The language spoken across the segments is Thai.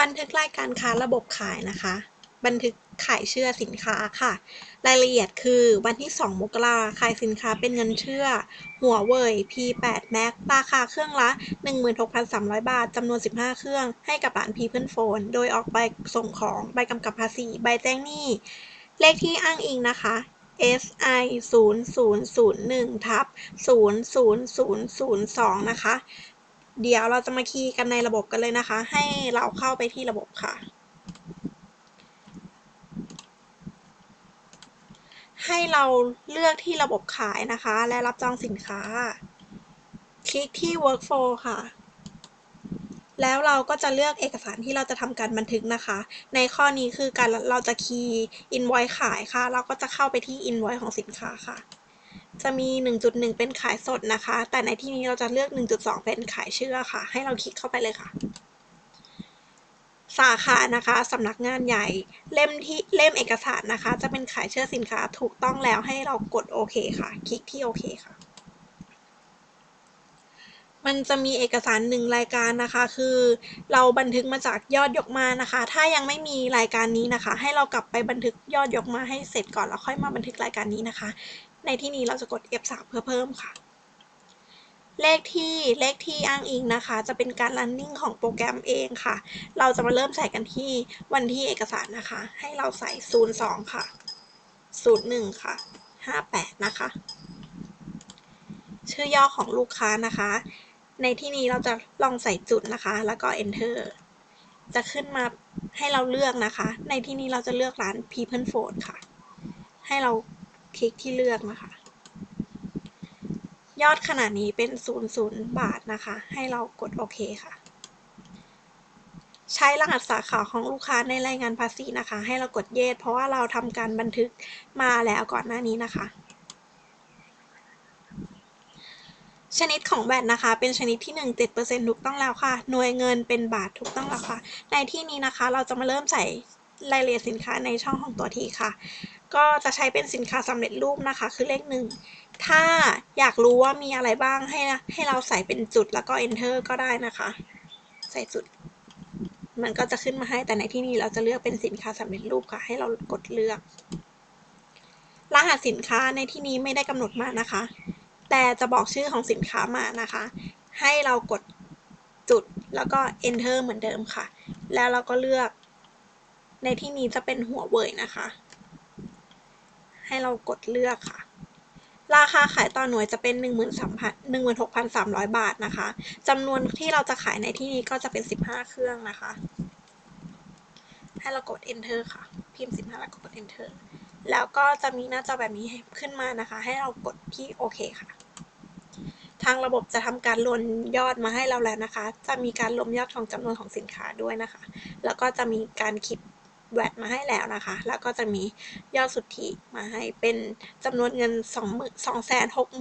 บันทึกรายการค้าระบบขายนะคะ บันทึกขายเชื่อสินค้าค่ะ รายละเอียดคือวันที่ 2 มกราขายสินค้าเป็นเงินเชื่อ หัวเว่ย P8 Max ราคาเครื่องละ 16,300 บาท จำนวน 15 เครื่อง ให้กับร้าน People Phone โดยออกใบส่งของ ใบกำกับภาษี ใบแจ้งหนี้ เลขที่อ้างอิงนะคะ SI 0001ทับ00002นะคะ เดี๋ยวเราจะมาคีย์กันในระบบกันเลยนะคะ ให้เราเข้าไปที่ระบบค่ะ ให้เราเลือกที่ระบบขายนะคะ และรับจองสินค้า คลิกที่ workflow ค่ะ แล้วเราก็จะเลือกเอกสารที่เราจะทำการบันทึกนะคะ ในข้อนี้คือการเราจะคีย์ invoice ขายค่ะ เราก็จะเข้าไปที่ invoice ของสินค้าค่ะ จะมี 1.1 เป็นขายสดนะคะ แต่ในที่นี้เราจะเลือก 1.2 เป็นขายเชื่อค่ะ ให้เราคลิกเข้าไปเลยค่ะ สาขานะคะสำนักงานใหญ่ เล่มที่เล่มเอกสารนะคะ จะเป็นขายเชื่อสินค้าถูกต้องแล้วให้เรากดโอเคค่ะ คลิกที่โอเคค่ะ มันจะมีเอกสารหนึ่งรายการนะคะ คือเราบันทึกมาจากยอดยกมานะคะ ถ้ายังไม่มีรายการนี้นะคะ ให้เรากลับไปบันทึกยอดยกมาให้เสร็จก่อนแล้วค่อยมาบันทึกรายการนี้นะคะ ในที่นี้เราจะกด F3 เพื่อเพิ่มค่ะ เลขที่เลขที่อ้างอิงนะคะ จะเป็นการ running ของโปรแกรมเองค่ะ เราจะมาเริ่มใส่กันที่วันที่เอกสารนะคะ ให้เราใส่ 02 ค่ะ 01 ค่ะ 58 นะคะ ชื่อย่อของลูกค้านะคะ ในที่นี้เราจะลองใส่จุดนะคะ แล้วก็ enter จะขึ้นมาให้เราเลือกนะคะ ในที่นี้เราจะเลือกร้าน People Phone ค่ะ ให้เรา คลิกที่เลือกนะคะ ยอดขนาดนี้เป็น 00 บาทนะคะ ให้เรากดโอเคค่ะ ใช้รหัสสาขาของลูกค้าในรายงานภาษีนะคะ ให้เรากดเยสเพราะว่าเราทำการบันทึกมาแล้วก่อนหน้านี้นะคะชนิดของแบตนะคะ เป็นชนิดที่ 1 7%ถูกต้องแล้วค่ะ หน่วยเงินเป็นบาทถูกต้องแล้วค่ะ ในที่นี้นะคะ เราจะมาเริ่มใส่รายละเอียดสินค้าในช่องของตัวทีค่ะ ก็จะใช้เป็นสินค้าสำเร็จรูปนะคะ คือเลขหนึ่งถ้าอยากรู้ว่ามีอะไรบ้างให้ให้เราใส่เป็นจุดแล้วก็ enter ก็ได้นะคะ ใส่จุด มันก็จะขึ้นมาให้แต่ในที่นี้เราจะเลือกเป็นสินค้าสำเร็จรูปค่ะ ให้เรากดเลือก รหัสสินค้าในที่นี้ไม่ได้กำหนดมานะคะ แต่จะบอกชื่อของสินค้ามานะคะ ให้เรากดจุดแล้วก็ enter เหมือนเดิมค่ะ แล้วเราก็เลือก ในที่นี้จะเป็นหัวเว่ยนะคะ ให้เรากดเลือกค่ะ ราคาขายต่อหน่วยจะเป็น 16,300 บาทนะคะจำนวนที่เราจะขายในที่นี้ก็จะเป็น 15 เครื่องนะคะ ให้เรากด enter ค่ะ พิมพ์ 15 แล้วก็กด enter แล้วก็จะมีหน้าจอแบบนี้ขึ้นมานะคะ ให้เรากดที่โอเคค่ะ ทางระบบจะทำการรวมยอดมาให้เราแล้วนะคะ จะมีการรวมยอดของจำนวนของสินค้าด้วยนะคะ แล้วก็จะมีการคิด แวดมาให้แล้วนะคะ แล้วก็จะมียอดสุทธิมาให้เป็นจำนวนเงิน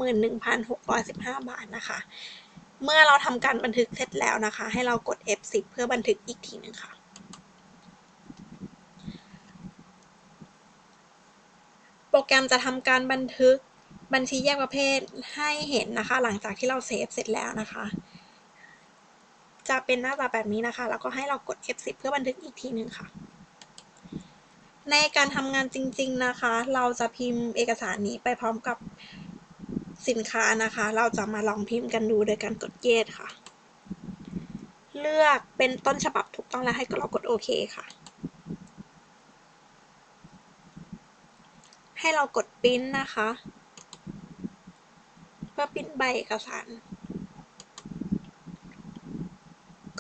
261,615 บาทนะคะ เมื่อเราทำการบันทึกเสร็จแล้วนะคะ ให้เรากด F10 เพื่อบันทึกอีกทีหนึ่งค่ะโปรแกรมจะทำการบันทึกบัญชีแยกประเภทให้เห็นนะคะ หลังจากที่เราเซฟเสร็จแล้วนะคะ จะเป็นหน้าตาแบบนี้นะคะ แล้วก็ให้เรากด F10 เพื่อบันทึกอีกทีหนึ่งค่ะ ในการทำงานจริง ๆนะคะ เราจะพิมพ์เอกสารนี้ไปพร้อมกับสินค้านะคะ เราจะมาลองพิมพ์กันดูโดยการกดเยสค่ะ เลือกเป็นต้นฉบับถูกต้องแล้วให้เรากดโอเคค่ะ ให้เรากดปริ้นนะคะ เพื่อปริ้นใบเอกสาร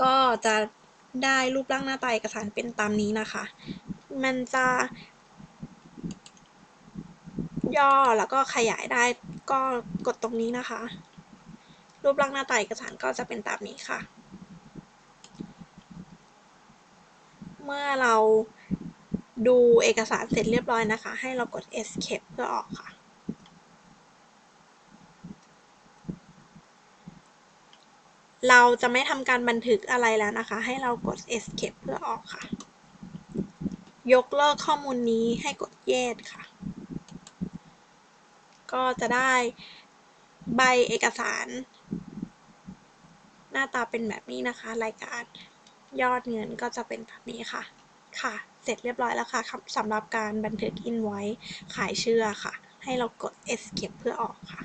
ก็จะได้รูปร่างหน้าตาเอกสารเป็นตามนี้นะคะ มันจะย่อแล้วก็ขยายได้ก็กดตรงนี้นะคะ รูปร่างหน้าตาเอกสารก็จะเป็นตามนี้ค่ะ เมื่อเราดูเอกสารเสร็จเรียบร้อยนะคะ ให้เรากด escape เพื่อออกค่ะ เราจะไม่ทำการบันทึกอะไรแล้วนะคะ ให้เรากด escape เพื่อออกค่ะ ยกเลิกข้อมูลนี้ให้กด yes ค่ะ ก็จะได้ใบเอกสาร หน้าตาเป็นแบบนี้นะคะ รายการยอดเงินก็จะเป็นแบบนี้ค่ะ ค่ะ เสร็จเรียบร้อยแล้วค่ะสำหรับการบันทึก invoice ขายเชื่อค่ะ ให้เรากด escape เพื่อออกค่ะ